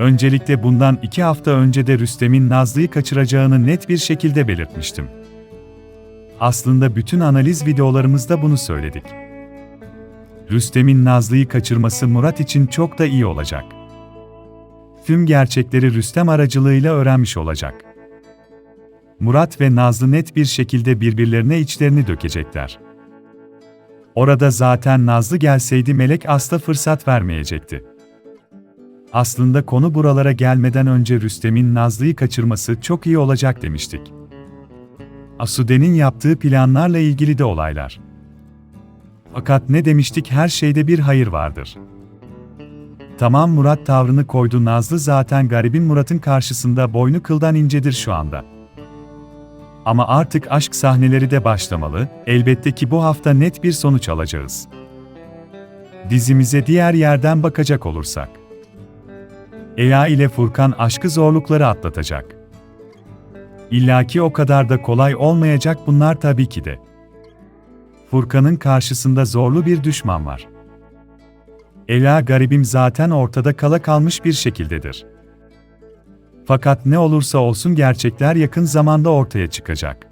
Öncelikle bundan iki hafta önce de Rüstem'in Nazlı'yı kaçıracağını net bir şekilde belirtmiştim. Aslında bütün analiz videolarımızda bunu söyledik. Rüstem'in Nazlı'yı kaçırması Murat için çok da iyi olacak. Tüm gerçekleri Rüstem aracılığıyla öğrenmiş olacak. Murat ve Nazlı net bir şekilde birbirlerine içlerini dökecekler. Orada zaten Nazlı gelseydi Melek Asla fırsat vermeyecekti. Aslında konu buralara gelmeden önce Rüstem'in Nazlı'yı kaçırması çok iyi olacak demiştik. Asude'nin yaptığı planlarla ilgili de olaylar. Fakat ne demiştik her şeyde bir hayır vardır. Tamam Murat tavrını koydu Nazlı zaten garibin Murat'ın karşısında boynu kıldan incedir şu anda. Ama artık aşk sahneleri de başlamalı, elbette ki bu hafta net bir sonuç alacağız. Dizimize diğer yerden bakacak olursak. Ela ile Furkan aşkı zorlukları atlatacak. İllaki o kadar da kolay olmayacak bunlar tabii ki de. Furkan'ın karşısında zorlu bir düşman var. Ela garibim zaten ortada kala kalmış bir şekildedir. Fakat ne olursa olsun gerçekler yakın zamanda ortaya çıkacak.